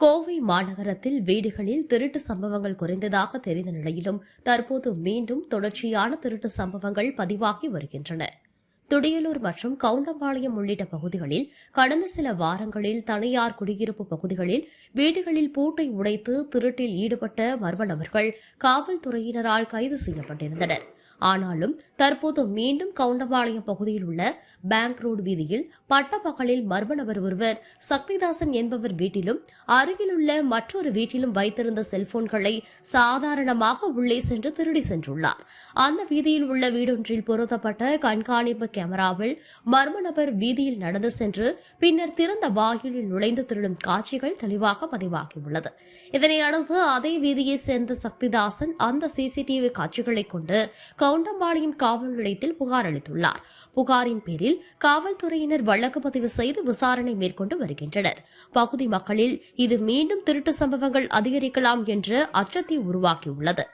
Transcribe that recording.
கோவை மாநகரத்தில் வீடுகளில் திருட்டு சம்பவங்கள் குறைந்ததாக தெரிந்த நிலையிலும் தற்போது மீண்டும் தொடர்ச்சியான திருட்டு சம்பவங்கள் பதிவாகி வருகின்றன. துடியலூர் மற்றும் கவுண்டம்பாளையம் உள்ளிட்ட பகுதிகளில் கடந்த சில வாரங்களில் தனியார் குடியிருப்பு பகுதிகளில் வீடுகளில் பூட்டை உடைத்து திருட்டில் ஈடுபட்ட மர்ம நபர்கள் காவல்துறையினரால் கைது செய்யப்பட்டிருந்தனர். ஆனாலும் தற்போது மீண்டும் கவுண்டம்பாளையம் பகுதியில் உள்ள பேங்க் ரோடு வீதியில் பட்டப்பகலில் மர்ம நபர் ஒருவர் சக்திதாசன் என்பவர் வீட்டிலும் அருகிலுள்ள மற்றொரு வீட்டிலும் வைத்திருந்த செல்போன்களை சாதாரணமாக உள்ளே சென்று திருடி சென்றுள்ளார். அந்த வீதியில் உள்ள வீடொன்றில் பொருத்தப்பட்ட கண்காணிப்பு கேமராவில் மர்ம நபர் வீதியில் நடந்து சென்று பின்னர் திறந்த வாயிலில் நுழைந்து திருடும் காட்சிகள் தெளிவாக பதிவாகியுள்ளது. இதனை அடுத்து அதே வீதியை சேர்ந்த சக்திதாசன் அந்த சிசிடிவி காட்சிகளை கொண்டு கவுண்டம்பாளையம் காவல் நிலையத்தில் புகார் அளித்துள்ளார். புகாரின் பேரில் காவல்துறையினர் வழக்கு பதிவு செய்து விசாரணை மேற்கொண்டு வருகின்றனர். பகுதி மக்களில் இது மீண்டும் திருட்டு சம்பவங்கள் அதிகரிக்கலாம் என்ற அச்சத்தை உருவாக்கியுள்ளது.